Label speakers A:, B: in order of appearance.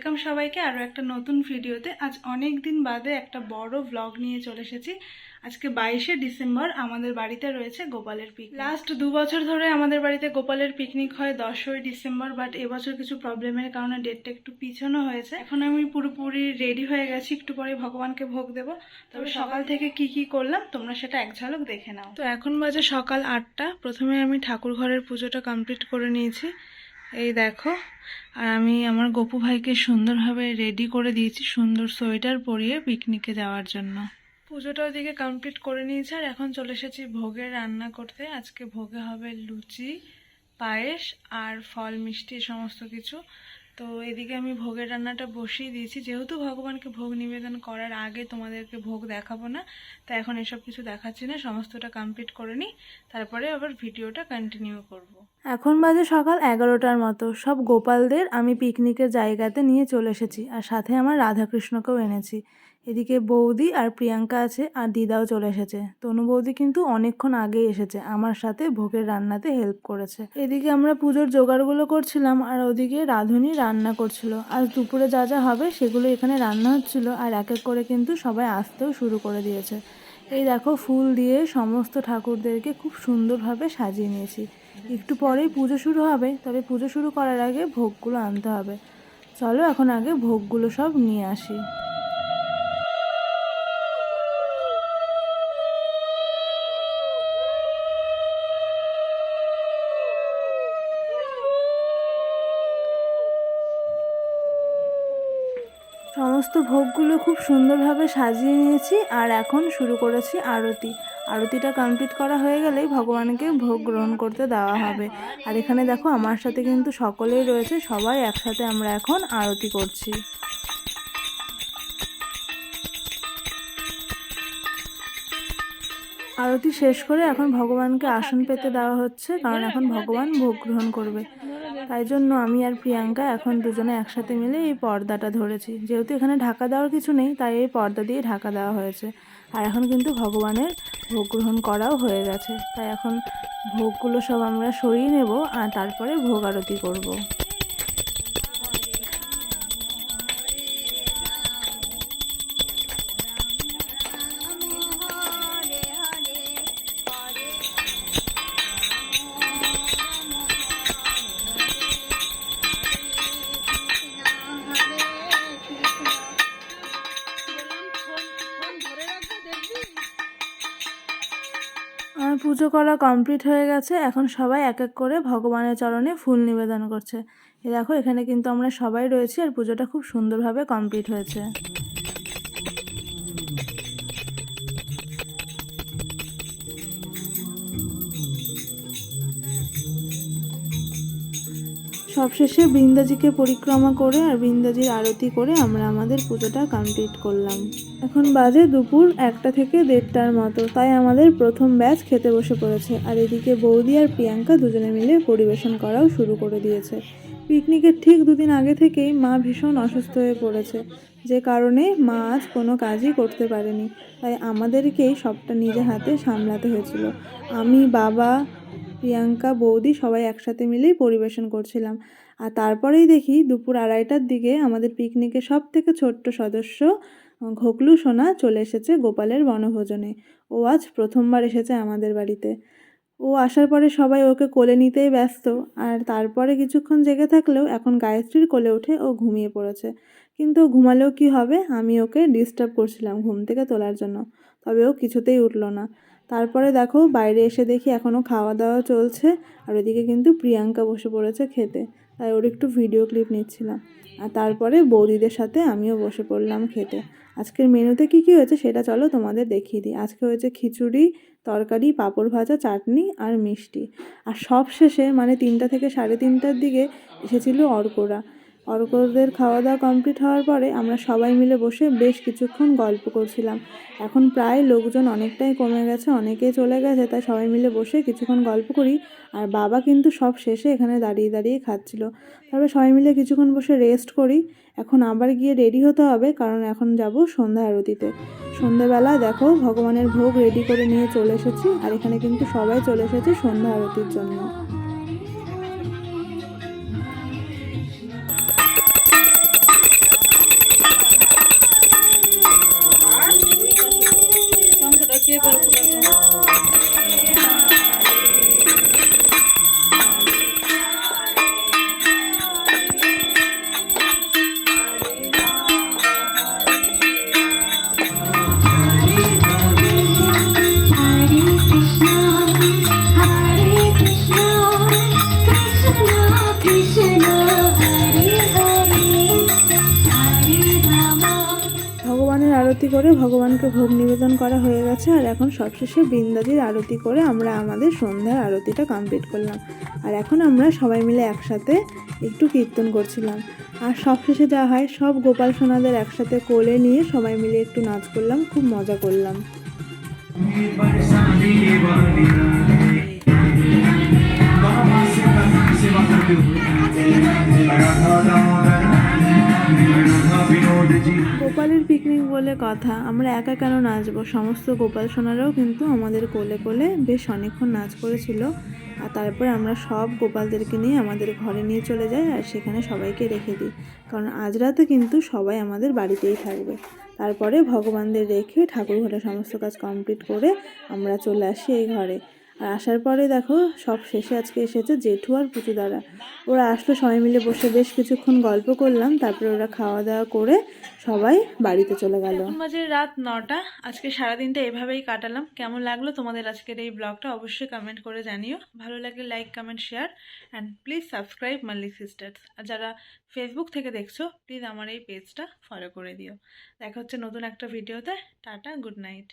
A: Welcome সবাইকে আরও একটা নতুন ভিডিওতে। আজ অনেক দিন বাদে একটা বড় ব্লগ নিয়ে চলে এসেছি। আজকে বাইশে ডিসেম্বর আমাদের বাড়িতে রয়েছে গোপালের পিক লাস্ট দু বছর ধরে আমাদের বাড়িতে গোপালের পিকনিক হয় দশই ডিসেম্বর বাট এবছর কিছু প্রবলেমের কারণে ডেটটা একটু পিছানো হয়েছে। এখন আমি পুরোপুরি রেডি হয়ে গেছি, একটু পরে ভগবানকে ভোগ দেব। তবে সকাল থেকে কি কি করলাম, তোমরা সেটা এক ঝলক দেখে নাও। তো এখন বাজে সকাল আটটা। প্রথমে আমি ঠাকুর ঘরের পুজোটা কমপ্লিট করে নিয়েছি। এই দেখো, আর আমি আমার গোপু ভাইকে সুন্দরভাবে রেডি করে দিয়েছি সুন্দর সোয়েটার পরিয়ে পিকনিকে যাওয়ার জন্য। পুজোটা ওদিকে কমপ্লিট করে নিয়েছে, আর এখন চলে এসেছি ভোগের রান্না করতে। আজকে ভোগে হবে লুচি, পায়েস আর ফল, মিষ্টি সমস্ত কিছু। তো এদিকে আমি ভোগের রান্নাটা বসিয়ে দিয়েছি। যেহেতু ভগবানকে ভোগ নিবেদন করার আগে তোমাদেরকে ভোগ দেখাবো না, তাই এখন এসব কিছু দেখাচ্ছি না, সমস্তটা কমপ্লিট করে নিই, তারপরে আবার ভিডিওটা কন্টিনিউ করব। এখন বাজে সকাল এগারোটার মতো। সব গোপালদের আমি পিকনিকের জায়গাতে নিয়ে চলে এসেছি, আর সাথে আমার রাধাকৃষ্ণকেও এনেছি। এদিকে বৌদি আর প্রিয়াঙ্কা আছে আর দিদাও চলে এসেছে। তনু বৌদি কিন্তু অনেকক্ষণ আগেই এসেছে, আমার সাথে ভোগের রান্নাতে হেল্প করেছে। এদিকে আমরা পুজোর জোগাড়গুলো করছিলাম আর ওদিকে রাঁধুনি রান্না করছিল। আর দুপুরে যা যা হবে সেগুলো এখানে রান্না হচ্ছিল আর এক এক করে কিন্তু সবাই আসতেও শুরু করে দিয়েছে। এই দেখো ফুল দিয়ে সমস্ত ঠাকুরদেরকে খুব সুন্দরভাবে সাজিয়ে নিয়েছি। একটু পরেই পুজো শুরু হবে, তবে পুজো শুরু করার আগে ভোগগুলো আনতে হবে। চলো এখন আগে ভোগগুলো সব নিয়ে আসি। সমস্ত ভোগগুলো খুব সুন্দরভাবে সাজিয়ে নিয়েছি আর এখন শুরু করেছি আরতি। আরতিটা কমপ্লিট করা হয়ে গেলেই ভগবানকে ভোগ গ্রহণ করতে দেওয়া হবে। আর এখানে দেখো, আমার সাথে কিন্তু সকলেই রয়েছে, সবাই একসাথে আমরা এখন আরতি করছি। আরতি শেষ করে এখন ভগবানকে আসন পেতে দেওয়া হচ্ছে, কারণ এখন ভগবান ভোগ গ্রহণ করবে। তাই জন্য আমি আর প্রিয়াঙ্কা এখন দুজনে একসাথে মিলে এই পর্দাটা ধরেছি। যেহেতু এখানে ঢাকা দেওয়ার কিছু নেই, তাই এই পর্দা দিয়ে ঢাকা দেওয়া হয়েছে। আর এখন কিন্তু ভগবানের ভোগ গ্রহণ করাও হয়ে গেছে। তাই এখন ভোগগুলো সব আমরা সরিয়ে নেব আর তারপরে ভোগ আরতি করব। আমার পুজো করা কমপ্লিট হয়ে গেছে, এখন সবাই এক এক করে ভগবানের চরণে ফুল নিবেদন করছে। এ দেখো, এখানে কিন্তু আমরা সবাই রয়েছি আর পুজোটা খুব সুন্দরভাবে কমপ্লিট হয়েছে। সবশেষে বৃন্দাজিকে পরিক্রমা করে আর বৃন্দাজির আরতি করে আমরা আমাদের পুজোটা কমপ্লিট করলাম। এখন বাজে দুপুর একটা থেকে দেড়টার মতো, তাই আমাদের প্রথম ব্যাচ খেতে বসে পড়েছে। আর এদিকে বৌদি আর প্রিয়াঙ্কা দুজনে মিলে পরিবেশন করাও শুরু করে দিয়েছে। পিকনিকের ঠিক দুদিন আগে থেকেই মা ভীষণ অসুস্থ হয়ে পড়েছে। যে কারণে মা আজ কোনো কাজই করতে পারেনি। তাই আমাদেরকেই সবটা নিজে হাতে সামলাতে হয়েছিল। আমি, বাবা প্রিয়াঙ্কা, বৌদি সবাই একসাথে মিলেই পরিবেশন করছিলাম। আর তারপরেই দেখি দুপুর আড়াইটার দিকে আমাদের পিকনিকের সব থেকে ছোট্ট সদস্য ঘোকলু সোনা চলে এসেছে গোপালের বনভোজনে। ও আজ প্রথমবার এসেছে আমাদের বাড়িতে। ও আসার পরে সবাই ওকে কোলে নিতেই ব্যস্ত। আর তারপরে কিছুক্ষণ জেগে থাকলেও এখন গায়ত্রীর কোলে উঠে ও ঘুমিয়ে পড়েছে। কিন্তু ঘুমালেও কি হবে? আমি ওকে ডিস্টার্ব করছিলাম ঘুম থেকে তোলার জন্য। তবে ও কিছুতেই উঠল না। তারপরে দেখো বাইরে এসে দেখি এখনও খাওয়া দাওয়া চলছে আর ওদিকে কিন্তু প্রিয়াঙ্কা বসে পড়েছে খেতে, তাই ওর একটু ভিডিও ক্লিপ নিচ্ছিলাম। আর তারপরে বৌদিদের সাথে আমিও বসে পড়লাম খেতে। আজকের মেনুতে কী কী হয়েছে সেটা চলো তোমাদের দেখিয়ে দিই। আজকে হয়েছে খিচুড়ি, তরকারি, পাঁপড় ভাজা, চাটনি আর মিষ্টি। আর সব শেষে মানে তিনটা থেকে সাড়ে তিনটার দিকে এসেছিল অর্করা। অর্কদের খাওয়া দাওয়া কমপ্লিট হওয়ার পরে আমরা সবাই মিলে বসে বেশ কিছুক্ষণ গল্প করছিলাম। এখন প্রায় লোকজন অনেকটাই কমে গেছে, অনেকেই চলে গেছে, তাই সবাই মিলে বসে কিছুক্ষণ গল্প করি আর বাবা কিন্তু সব শেষে এখানে দাঁড়িয়ে দাঁড়িয়ে খাচ্ছিল। তারপরে সবাই মিলে কিছুক্ষণ বসে রেস্ট করি। এখন আবার গিয়ে রেডি হতে হবে, কারণ এখন যাব সন্ধ্যা আরতিতে। সন্ধ্যাবেলা দেখো ভগবানের ভোগ রেডি করে নিয়ে চলে এসেছি, আর এখানে কিন্তু সবাই চলে এসেছে সন্ধ্যা আরতির জন্য। আরতি করে ভগবানকে ভোগ নিবেদন করা হয়ে গেছে আর এখন সবশেষে বৃন্দাদির আরতি করে আমরা আমাদের সন্ধ্যার আরতিটা কমপ্লিট করলাম। আর এখন আমরা সবাই মিলে একসাথে একটু কীর্তন করছিলাম। আর সবশেষে যা হয়, সব গোপাল সোনাদের একসাথে কোলে নিয়ে সবাই মিলে একটু নাচ করলাম, খুব মজা করলাম। গোপালের পিকনিক বলে কথা। আমরা একা কেন নাচবো? সমস্ত গোপাল সোনারাও কিন্তু আমাদের কোলে কোলে বেশ অনেকক্ষণ নাচ করেছিল। আর তারপরে আমরা সব গোপালদেরকে নিয়ে আমাদের ঘরে নিয়ে চলে যাই আর সেখানে সবাইকে রেখে দিই। কারণ আজ রাতে কিন্তু সবাই আমাদের বাড়িতেই থাকবে। তারপরে ভগবানদের রেখে ঠাকুর ঘরে সমস্ত কাজ কমপ্লিট করে আমরা চলে আসি এই ঘরে। আর আসার পরে দেখো, সব শেষে আজকে এসেছে জেঠু আর পুচু দ্বারা ওরা আসলো, সবাই মিলে বসে বেশ কিছুক্ষণ গল্প করলাম, তারপরে ওরা খাওয়া দাওয়া করে সবাই বাড়িতে চলে গেল। মাঝে রাত নটা, আজকে সারাদিনটা এভাবেই কাটালাম। কেমন লাগল তোমাদের আজকের এই ব্লগটা অবশ্যই কমেন্ট করে জানিও। ভালো লাগলে like comment share and please subscribe Mallik sisters আর যারা ফেসবুক থেকে দেখছ প্লিজ আমার এই পেজটা ফলো করে দিও। দেখা হচ্ছে নতুন একটা ভিডিওতে টাটা গুড নাইট